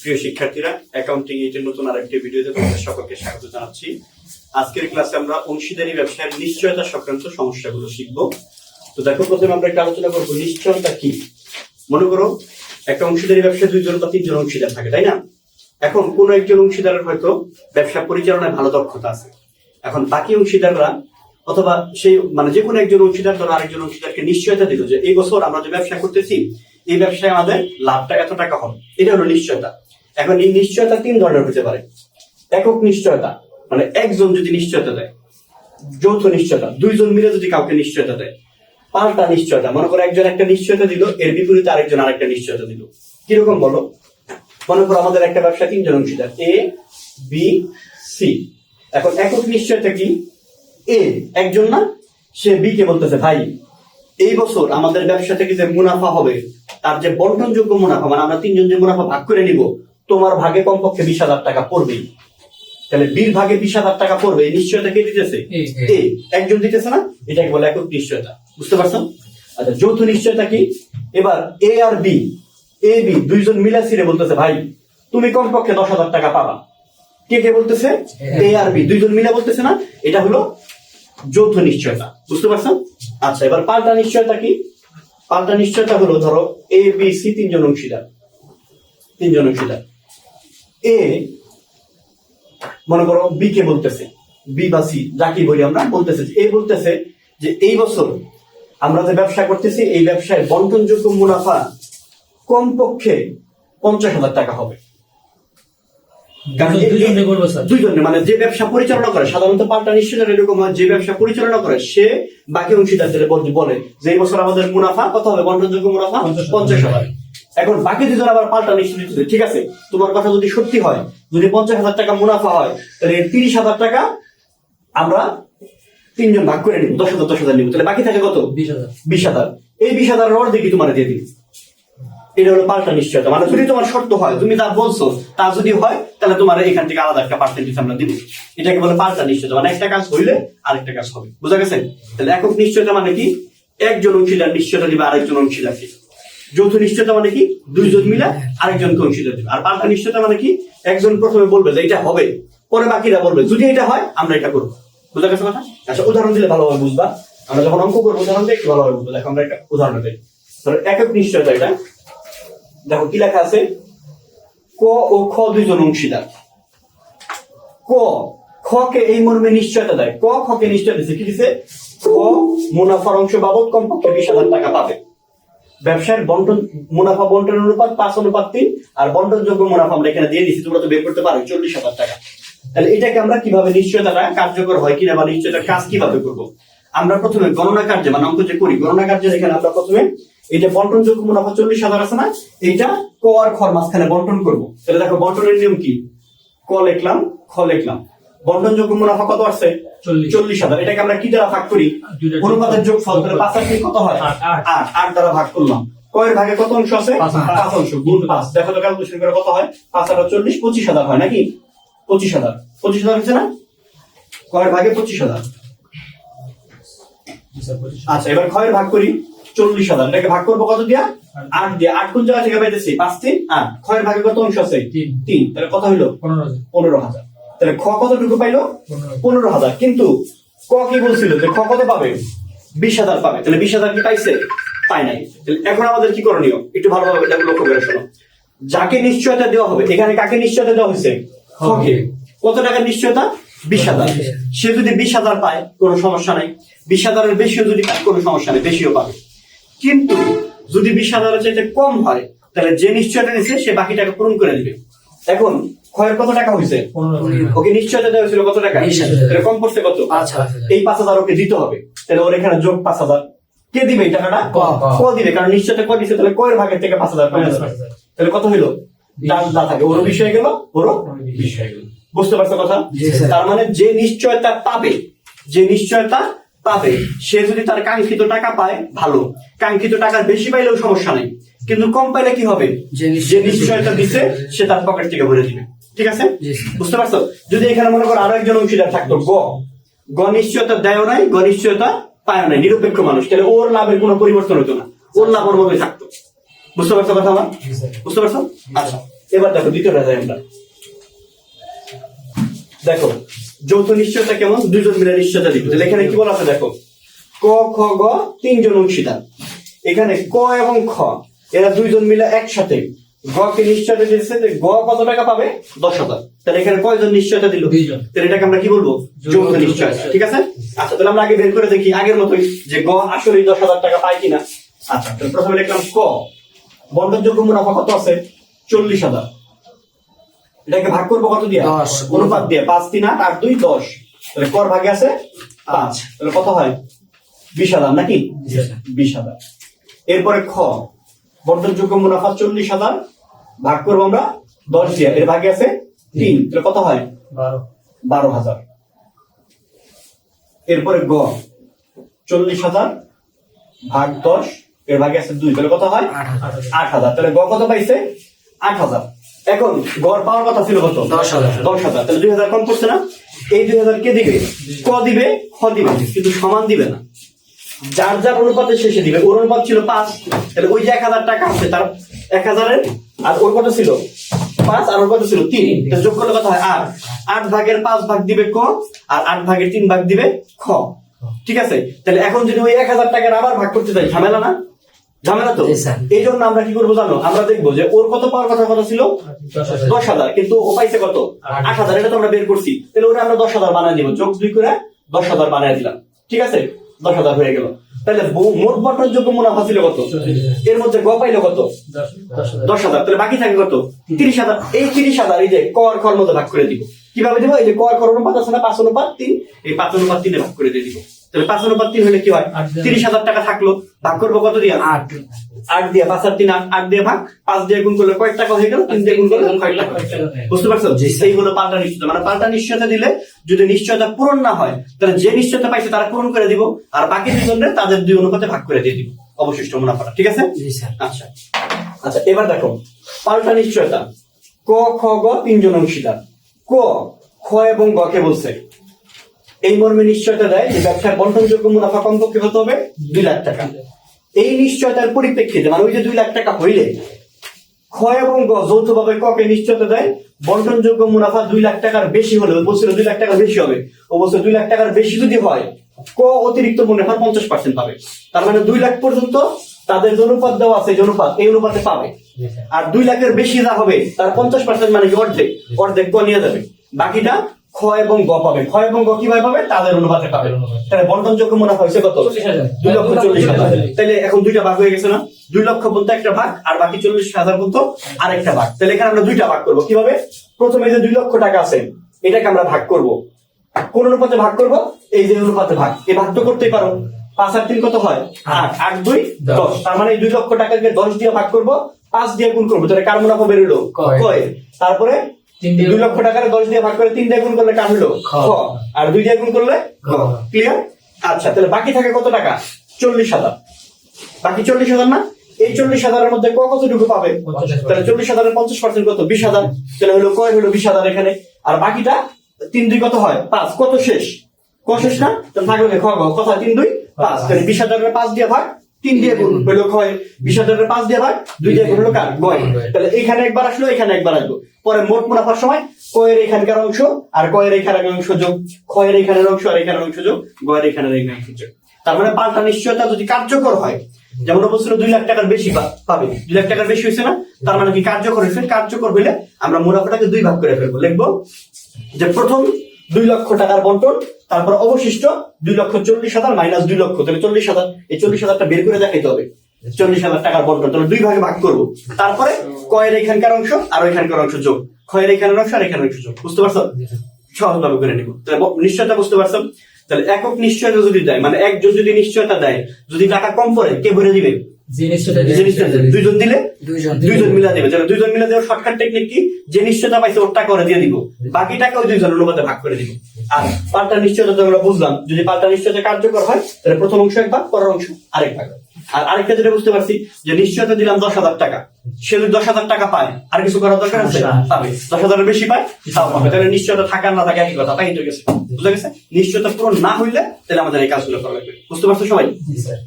প্রিয় শিক্ষার্থীরা অ্যাকাউন্টিং এইটের নতুন আরেকটি ভিডিওতে তোমাদের সকলকে স্বাগত জানাচ্ছি। আজকের ক্লাসে আমরা অংশীদারি ব্যবসায়ের নিশ্চয়তা সংক্রান্ত সমস্যাগুলো শিখব। তো দেখো, প্রথমে আমরা একটা আলোচনা করব, নিশ্চয়তা কি? মনে করো, একটা অংশীদারি ব্যবসায় দুইজন বা তিনজন অংশীদার থাকে, তাই না? এখন কোন একজন অংশীদারের হয়তো ব্যবসা পরিচালনায় ভালো দক্ষতা আছে। এখন বাকি অংশীদাররা অথবা সেই মানে যে কোনো একজন অংশীদার ধরো আরেকজন অংশীদারকে নিশ্চয়তা দিল যে, এই বছর আমরা যে ব্যবসা করতেছি, এই ব্যবসায় আমাদের লাভটা এত টাকা হবে। এটা হলো নিশ্চয়তা। এখন এই নিশ্চয়তা তিন ধরনের হতে পারে। একক নিশ্চয়তা মানে একজন যদি নিশ্চয়তা দেয়, যৌথ নিশ্চয়তা, দুইজন মিলে যদি কাউকে নিশ্চয়তা দেয় পাল্টা নিশ্চয়তা, মনে করো একজন একটা নিশ্চয়তা দিল, এর বিপরীতে আরেকজন আরেকটা নিশ্চয়তা দিল। কীরকম বলো? মনে করো আমাদের একটা ব্যবসা তিনজন অংশীদার এ বি সি এখন একক নিশ্চয়তা কি? এ একজন না? সে বি কে বলতেছে, ভাই, এই বছর আমাদের ব্যবসা থেকে যে মুনাফা হবে, তার যে বন্টনযোগ্য মুনাফা মানে আমরা তিনজন যে মুনাফা ভাগ করে নিব তোমার ভাগে কমপক্ষে বিশ হাজার টাকা পড়বেই। তাহলে বীর ভাগে বিশ হাজার টাকা পড়বে এই নিশ্চয়তা কে দিতেছে? এ, একজন দিতেছে না? এটাকে বলে একক নিশ্চয়তা। বুঝতে পারছ? আচ্ছা যৌথ নিশ্চয়তা কি? এবার এ আর বি এ বি দুইজন মিলা ছিঁড়ে বলতেছে ভাই তুমি কমপক্ষে দশ হাজার টাকা পাবা। কে কে বলতেছে? এ আর বি। দুইজন মিলে বলতেছে না? এটা হলো যৌথ নিশ্চয়তা। বুঝতে পারছ? আচ্ছা এবার পাল্টা নিশ্চয়তা কি? পাল্টা নিশ্চয়তা হলো ধরো এ বি সি তিনজন অংশীদার। তিনজন অংশীদার। এ মনে করো বি কে বলতেছে বি বা সি যাকে বলি আমরা বলতেছে এ বলতেছে যে এই বছর আমরা যে ব্যবসা করতেছি এই ব্যবসায় বন্টনযোগ্য মুনাফা কমপক্ষে পঞ্চাশ হাজার টাকা হবে। দুইজনে মানে যে ব্যবসা পরিচালনা করে সাধারণত পাল্টা নিশ্চয়তা এরকম হয় যে ব্যবসা পরিচালনা করে সে বাকি অংশীদারদের বলে যে এই বছর আমাদের মুনাফা কত হবে? বন্টনযোগ্য মুনাফা পঞ্চাশ হাজার। এখন বাকি দুজন আবার পাল্টা নিশ্চিত ঠিক আছে? তোমার কথা যদি সত্যি হয় যদি পঞ্চাশ হাজার টাকা মুনাফা হয় তাহলে তিরিশ হাজার টাকা আমরা তিনজন ভাগ করে নিব। দশ হাজার দশ হাজার নিব। তাহলে বাকি থাকে কত? বিশ হাজার। বিশ হাজার। এই বিশ হাজার অর্ধেকই তোমার দিয়ে দিবি। এটা হলো পাল্টা নিশ্চয়তা। মানে যদি তোমার শর্ত হয় তুমি তা বলছো তা যদি হয় তাহলে তোমার এখান থেকে আলাদা একটা পার্সেন্টেজ আমরা দিব। এটাকে বলে পাল্টা নিশ্চয়তা। মানে একটা কাজ হইলে আরেকটা কাজ হবে। বুঝা গেছে? তাহলে একক নিশ্চয়তা মানে কি? একজন অংশীদার নিশ্চয়তা দিবে আরেকজন অংশীদারকে। যৌথ নিশ্চয়তা মানে কি? দুইজন মিলে আরেকজনকে অংশীদার দিবে। আর পাল্টা নিশ্চয়তা মানে কি? একজন প্রথমে বলবে যে এটা হবে, পরে বাকিরা বলবে, যদি এটা হয়, আমরা এটা করব। বুঝা গেছে কথা? আচ্ছা উদাহরণ দিলে ভালোভাবে বুঝবা। আমরা যখন অঙ্ক করব, উদাহরণ দিয়ে একটু ভালোভাবে বুঝব। দেখো, আমরা একটা উদাহরণ দিই। ধরো, একক নিশ্চয়তা এটা। দেখো, কি লেখা আছে? ক ও খ দুইজন অংশীদার। ক খ কে এই মর্মে নিশ্চয়তা দেয়। ক খ কে নিশ্চয় দিচ্ছে কি দিছে? ক মুনাফার অংশ বাবদ কমপক্ষে বিশ হাজার টাকা পাবে। ব্যবসার বন্টন, মুনাফা বন্টন অনুপাত পাঁচ, অনুপাত তিন, আর বন্টনযোগ্য মুনাফা আমরা এখানে দিয়ে দিচ্ছি তোমরা তো বের করতে পারো, চল্লিশ হাজার টাকা। তাহলে এটাকে আমরা কীভাবে নিশ্চয়তাটা কার্যকর হয় কিনা বা নিশ্চয়তার কাজ কীভাবে করব? আমরা প্রথমে গণনা কার্যে মানে অঙ্ক যে করি, গণনা কার্যে এখানে আমরা প্রথমে এটা বন্টনযোগ্য মুনাফা চল্লিশ হাজার আছে না, এইটা ক আর খর মাঝখানে বন্টন করব। তাহলে দেখো, বন্টনের নিয়ম কি? ক লিখলাম, খ লিখলাম। বন্টনযোগ্য মুনাফা কত আছে চল্লিশ। হাজার। এটাকে আমরা কি দ্বারা ভাগ করি? অনুপাতের যোগ ফল তাহলে পাঁচ তিন কত হয়? আট, আট। আট। আট দ্বারা ভাগ করলাম। কয়ের ভাগে কত অংশ আছে? পাঁচ অংশ। গুণ পাঁচ। দেখো তো ক্যালকুলেশন করে কত হয়? পাঁচ হাজার চল্লিশ পঁচিশ হাজার হয় নাকি? পঁচিশ হাজার। পঁচিশ হাজার হচ্ছে না? কয়ের ভাগে পঁচিশ হাজার। আচ্ছা এবার ক্ষয়ের ভাগ করি। চল্লিশ হাজার। এটাকে ভাগ করব কত দিয়া? আট দিয়ে। আট কোন জায়গা থেকে পাইতেছি। পাঁচ তিন। আট। ক্ষয়ের ভাগে কত অংশ আছে? তিন। তিন। তাহলে কত হইল? পনেরো হাজার। পনেরো হাজার। তাহলে খ কতটুকু পাইলো? পনেরো হাজার। কিন্তু ক কি বলছিল যে খ কত পাবে? বিশ হাজার পাবে। তাহলে বিশ হাজার কি পাইছে? পাই নাই। এখন আমাদের কি করণীয়? একটু ভালোভাবে এটা লক্ষ্য করে শোনো। যাকে নিশ্চয়তা দেওয়া হবে এখানে কাকে নিশ্চয়তা দেওয়া হয়েছে? খকে কত টাকার নিশ্চয়তা? বিশ হাজার। সে যদি বিশ হাজার পায় কোনো সমস্যা নাই। বিশ হাজারের বেশিও যদি পায় কোনো সমস্যা নেই বেশিও পাবে। কিন্তু যদি বিশ হাজারের চাইতে কম হয় তাহলে যে নিশ্চয়তা নিছে সে বাকি টাকা পূরণ করে দিবে। এখন ক্ষয়ের কত টাকা হয়েছে ওকে নিশ্চয়তা দেওয়া হয়েছিল কত টাকা? কম পড়ছে কত? এই পাঁচ হাজার ওকে দিতে হবে। তাহলে ওর এখানে যোগ পাঁচ হাজার। কে দিবে এই টাকাটা? ক, দিবে কারণ নিশ্চয়তা ক দিছে তাহলে কয়ের ভাগের থেকে পাঁচ হাজার। তাহলে কত হইল? দা থাকে। ওরও গেল ওরও গেল। বুঝতে পারছ কথা? তার মানে যে নিশ্চয়তা পাবে যে নিশ্চয়তা পাবে সে যদি তার কাঙ্ক্ষিত টাকা পায় ভালো। কাঙ্ক্ষিত টাকার বেশি পাইলেও সমস্যা নেই। কিন্তু কম পাইলে কি হবে? যে নিশ্চয়তা- যে নিশ্চয়তা দিছে সে তার পকেট থেকে ভরে দিবে। ঠিক আছে? বুঝতে পারছ? যদি এখানে মনে করো আরও একজন অংশীদার থাকতো গ। গ নিশ্চয়তা দেয় নাই গ নিশ্চয়তা পায় নাই নিরপেক্ষ মানুষ। তাহলে ওর লাভের কোনো পরিবর্তন হতো না। ওর লাভ ওর মধ্যে থাকতো। বুঝতে পারছ কথা আমার? বুঝতে পারছ? আচ্ছা এবার দেখো দ্বিতীয়টা যাই আমরা। দেখো যৌথ নিশ্চয়তা কেমন? দুজন মিলে নিশ্চয়তা দিবে। তাহলে এখানে কি বলা আছে? দেখো ক খ গ তিনজন অংশীদার। এখানে ক এবং খ এরা দুইজন মিলে একসাথে গ কে নিশ্চয়তা দিয়েছে যে গ কত টাকা পাবে? দশ হাজার। তাহলে এখানে কয়জন নিশ্চয়তা দিল। তাহলে এটাকে আমরা কি বলব? যৌথ নিশ্চয়তা। ঠিক আছে? আচ্ছা তাহলে আমরা আগে বের করে দেখি আগের মতোই যে গ আসলেই দশ হাজার টাকা পায় কিনা। আচ্ছা তাহলে প্রথমে লিখলাম ক। বন্ধনযোগ্য মুনাফা কত আছে? চল্লিশ হাজার। এটাকে ভাগ করব কত দিয়ে। অনুপাত দিয়ে। পাঁচ তিন আট আট দুই দশ। তাহলে কর ভাগে আছে পাঁচ। তাহলে কত হয়? বিশ হাজার নাকি? বিশ হাজার। এরপরে খ। বর্ধনযোগ্য মুনাফা চল্লিশ হাজার ভাগ করব আমরা দশ দিয়ে এর ভাগে আছে তিন তাহলে কত হয়? বারো। হাজার। এরপরে গ চল্লিশ হাজার ভাগ দশ এর ভাগে আছে দুই তাহলে কত হয়? আট হাজার। আট হাজার। তাহলে গ কত পাইছে? আট হাজার। এখন গড় পাওয়ার কথা ছিল কত? দশ হাজার। দশ হাজার। তাহলে দুই হাজার কম পড়ছে না? এই দুই হাজার কে দিবে। ক দিবে? খ দিবে। কিন্তু সমান দিবে না। যার যার অনুপাতে শেষে দিবে। ওর অনুপাত ছিল পাঁচ। তাহলে ওই যে এক হাজার টাকা আছে তার এক হাজারের আর ওর কত ছিল? পাঁচ আর ওর কত ছিল? তিন। যোগ করলে কত হয়? আট। আট ভাগের পাঁচ ভাগ দিবে ক? আর আট ভাগের তিন ভাগ দিবে খ। ঠিক আছে? তাহলে এখন যদি ওই এক হাজার টাকার আবার ভাগ করতে চাই ঝামেলা না? ঝামেলা তো? এই জন্য আমরা কি করব জানো? আমরা দেখব যে ওর কত পাওয়ার কথা কথা ছিল? দশ হাজার। কিন্তু ও পাইছে কত? আট। আট হাজার। এটা তো আমরা বের করছি। তাহলে ওটা আমরা দশ হাজার বানিয়ে দিব। যোগ দুই করে দশ হাজার বানিয়ে দিলাম। ঠিক আছে? দশ হাজার হয়ে গেল। তাহলে মোট মোট বটনযোগ্য মুনাফা ছিল কত? এর মধ্যে গ পাইলো কত? দশ হাজার তাহলে বাকি থাকে কত? তিরিশ হাজার এই তিরিশ হাজার এই যে কর খর মধ্যে ভাগ করে দিব। কীভাবে দিব? এই যে কর খর অনুপাত আছে না? পাঁচ অনুপাত তিন। এই পাঁচ অনুপাত তিনে ভাগ করে দিয়ে দিব। তাহলে পাঁচ অনুপাত তিন হলে কি হয়? তিরিশ হাজার। টাকা থাকল। ভাগ করব কত দিয়ে? আট। আট দিয়ে পাঁচ আর তিন আট দিয়ে ভাগ পাঁচ দিয়ে গুণ করলে কয়েক টাকা হয়ে গেল তিন দিয়ে গুণ করলে কয়েক টাকা বুঝতে পারছ এই হলো পাল্টা নিশ্চয়তা। মানে পাল্টা নিশ্চয়তা দিলে যদি নিশ্চয়তা পূরণ না হয় তাহলে যে নিশ্চয়তা পাইছে তারা পূরণ করে দিব আর বাকি দুজনে তাদের দুই অনুপাতে ভাগ করে দিয়ে দিব। অবশিষ্ট মুনাফাটা ঠিক আছে? আচ্ছা। আচ্ছা এবার দেখো পাল্টা নিশ্চয়তা। ক খ গ তিনজন অংশীদার। ক খ এবং গ কে বলছে। এই মর্মে নিশ্চয়তা দেয় যে ব্যবসার বন্টনযোগ্য মুনাফা কমপক্ষে হতে হবে? দুই লাখ টাকা। এই নিশ্চয়তার পরিপ্রেক্ষিতে মানে ওই যে দুই লাখ টাকা হইলে খ এবং যৌথভাবে ককে নিশ্চয়তা দেয়? বন্টনযোগ্য মুনাফা দুই লাখ টাকার বেশি হলে বছরে দুই লাখ টাকার বেশি হবে। ও বছর দুই লাখ টাকার বেশি যদি হয় ক অতিরিক্ত মুনাফা পঞ্চাশ পার্সেন্ট পাবে। তার মানে দুই লাখ পর্যন্ত তাদের যে অনুপাত দেওয়া আছে যে অনুপাত এই অনুপাতে পাবে। আর দুই লাখের বেশি যা হবে তার পঞ্চাশ পার্সেন্ট মানে কি অর্ধেক? অর্ধেক ক নিয়ে যাবে। বাকিটা খ এবং গ পাবে খ এবং গ কীভাবে পাবে তাদের অনুপাতে পাবে তাহলে বন্টনযোগ্য মুনাফা হয়েছে কত? দুই লক্ষ চল্লিশ হাজার। তাহলে এখন দুইটা ভাগ হয়ে গেছে না? দুই লক্ষ বলতে একটা ভাগ আর বাকি চল্লিশ হাজার আরেকটা ভাগ। তাহলে এখানে আমরা দুইটা ভাগ করব। কীভাবে? প্রথমে যে দুই লক্ষ টাকা আছে এটাকে আমরা ভাগ করব। কোন অনুপাতে ভাগ করব? এই যে অনুপাতে ভাগ। এই ভাগ তো করতেই পারো। পাঁচ আর তিন কত হয়? আট। আট দুই দশ। তার মানে দুই লক্ষ টাকাকে দশ দিয়ে ভাগ করব পাঁচ দিয়ে গুণ করব। তাহলে কার মুনাফা বেরোলো? কয়। তারপরে দুই লক্ষ টাকার দশ দিয়ে ভাগ করে তিন দিয়ে গুণ করলে কার হলো? খ। আর দুই দিয়ে গুণ করলে। ক্লিয়ার আচ্ছা তাহলে বাকি থাকে কত টাকা? চল্লিশ হাজার। বাকি চল্লিশ হাজার না? এই চল্লিশ হাজারের মধ্যে কতটুকু পাবে? তাহলে চল্লিশ হাজারের পঞ্চাশ পার্সেন্ট কত? বিশ হাজার। তাহলে হলো কয় হলো বিশ হাজার এখানে? আর বাকিটা তিন দুই কত হয়? পাঁচ। কত শেষ? ক শেষ না? তাহলে থাকবে খ কত তিন দুই পাঁচ। তাহলে বিশ হাজারের পাঁচ দিয়ে ভাগ তিন দিয়ে গুণ হলো কয় বিশ পাঁচ দিয়ে ভাগ, দুই দিয়ে গুণ হলো কার? গয় তাহলে এখানে একবার আসলো, এখানে একবার আসলো পরে মোট মুনাফার সময়, কয়ের এখানকার অংশ আর কয়ের এখানের অংশ যোগ, ক্ষয়ের এখানের অংশ আর এখানের অংশ যোগ, গয়ের এখানের এখানের অংশ যোগ। তার মানে পাল্টা নিশ্চয়তা যদি কার্যকর হয়, যেমন বলছিল দুই লাখ টাকার বেশি পাবে, দুই লাখ টাকার বেশি হয়েছে না, তার মানে কি কার্যকর হয়েছে? কার্যকর হলে আমরা মুনাফাটাকে দুই ভাগ করে ফেলব। লিখব যে প্রথম দুই লক্ষ টাকার বন্টন, তারপর অবশিষ্ট দুই লক্ষ চল্লিশ হাজার মাইনাস দুই লক্ষ, তাহলে চল্লিশ হাজার। এই চল্লিশ হাজারটা বের করে দেখাইতে হবে। চল্লিশ হাজার টাকার বন্টন, তাহলে দুই ভাগে ভাগ করব। তারপরে কয়ের এখানকার অংশ আর এখানকার অংশ যোগ। ক্ষয়ের এখানের অংশ আর এখানের অংশ যোগ। বুঝতে পারছ? সহজভাবে করে নিব। তাহলে নিশ্চয়তা বুঝতে পারছ? তাহলে একক নিশ্চয়তা যদি দেয় মানে একজন যদি নিশ্চয়তা দেয়, যদি টাকা কম পড়ে, কে ভরে দিবে? দুইজন দিলে? দুইজন মিলা দেবে। যারা দুইজন মিলা দেওয়ার শর্টকাট টেকনিক কি? যে নিশ্চয়তা পাইছে ওর টাকা ওরা দিয়ে দিব। বাকি টাকা ওই দুইজন অনুপাতে ভাগ করে দিব। আর পাল্টা নিশ্চয়তা তো আমরা বুঝলাম। যদি পাল্টা নিশ্চয়তা কার্যকর হয় তাহলে প্রথম অংশ এক ভাগ পরের অংশ আরেক ভাগ। আর আরেকটা যেটা বুঝতে পারছি যে নিশ্চয়তা দিলাম দশ হাজার টাকা। সে যদি দশ হাজার টাকা পায় আর কিছু করার দরকার আছে। পাবে। দশ হাজারের বেশি পায় তাও পাবে। তাহলে নিশ্চয়তা থাকার না থাকে একই কথা পাই তো গেছে। বুঝতে গেছে? নিশ্চয়তা পূরণ না হইলে তাহলে আমাদের এই কাজগুলো করা লাগবে। বুঝতে পারছ সবাই? স্যার।